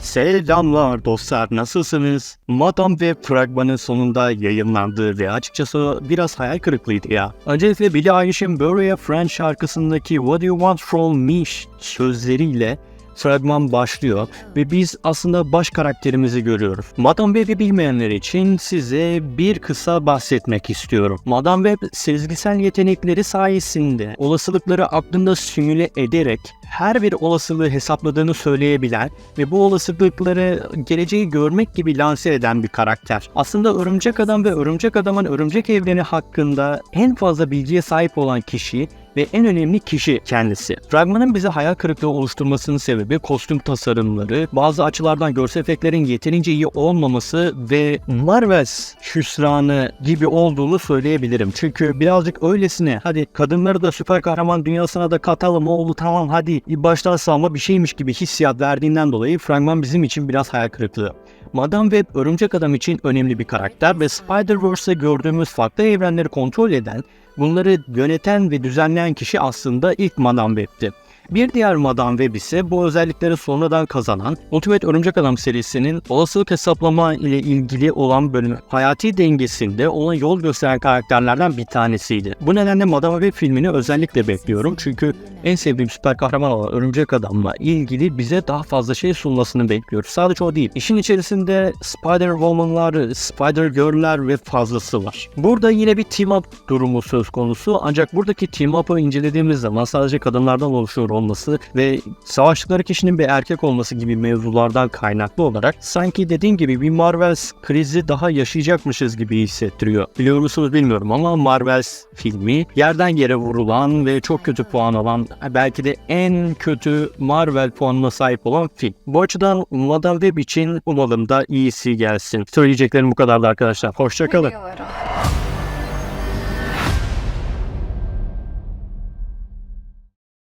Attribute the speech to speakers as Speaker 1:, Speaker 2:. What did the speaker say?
Speaker 1: Selamlar dostlar nasılsınız? Madame Web fragmanı sonunda yayınlandı ve açıkçası biraz hayal kırıklığıydı ya. Öncelikle Billie Eilish'in Bury a Friend şarkısındaki What Do You Want From Me sözleriyle fragman başlıyor ve biz aslında baş karakterimizi görüyoruz. Madame Web'i bilmeyenler için size bir kısa bahsetmek istiyorum. Madame Web sezgisel yetenekleri sayesinde olasılıkları aklında simüle ederek her bir olasılığı hesapladığını söyleyebilen ve bu olasılıkları geleceği görmek gibi lanse eden bir karakter. Aslında Örümcek Adam ve Örümcek Adam'ın örümcek evreni hakkında en fazla bilgiye sahip olan kişi ve en önemli kişi kendisi. Fragmanın bize hayal kırıklığı oluşturmasının sebebi kostüm tasarımları, bazı açılardan görsel efektlerin yeterince iyi olmaması ve Marvels hüsranı gibi olduğunu söyleyebilirim. Çünkü birazcık öylesine hadi kadınları da süper kahraman dünyasına da katalım oldu tamam hadi baştan sağma bir şeymiş gibi hissiyat verdiğinden dolayı fragman bizim için biraz hayal kırıklığı. Madame Web Örümcek Adam için önemli bir karakter ve Spider-Verse'de gördüğümüz farklı evrenleri kontrol eden, bunları yöneten ve düzenleyen kişi aslında ilk Madame Web'ti. Bir diğer Madame Web ise bu özellikleri sonradan kazanan Ultimate Örümcek Adam serisinin olasılık hesaplama ile ilgili olan bölümü. Hayati dengesinde ona yol gösteren karakterlerden bir tanesiydi. Bu nedenle Madame Web filmini özellikle bekliyorum çünkü en sevdiğim süper kahraman olan Örümcek Adam'la ilgili bize daha fazla şey sunmasını bekliyoruz. Sadece o değil. İşin içerisinde Spider-Woman'lar, Spider-Girl'ler ve fazlası var. Burada yine bir team up durumu söz konusu ancak buradaki team up'ı incelediğimiz zaman sadece kadınlardan oluşuyor olması ve savaştıkları kişinin bir erkek olması gibi mevzulardan kaynaklı olarak sanki dediğim gibi bir Marvels krizi daha yaşayacakmışız gibi hissettiriyor. Biliyor musunuz bilmiyorum ama Marvels filmi yerden yere vurulan ve çok kötü puan alan belki de en kötü Marvel puanına sahip olan film. Bu açıdan Madame Web için umalım da iyisi gelsin. Söyleyeceklerim bu kadardı arkadaşlar. Hoşçakalın.
Speaker 2: Videoları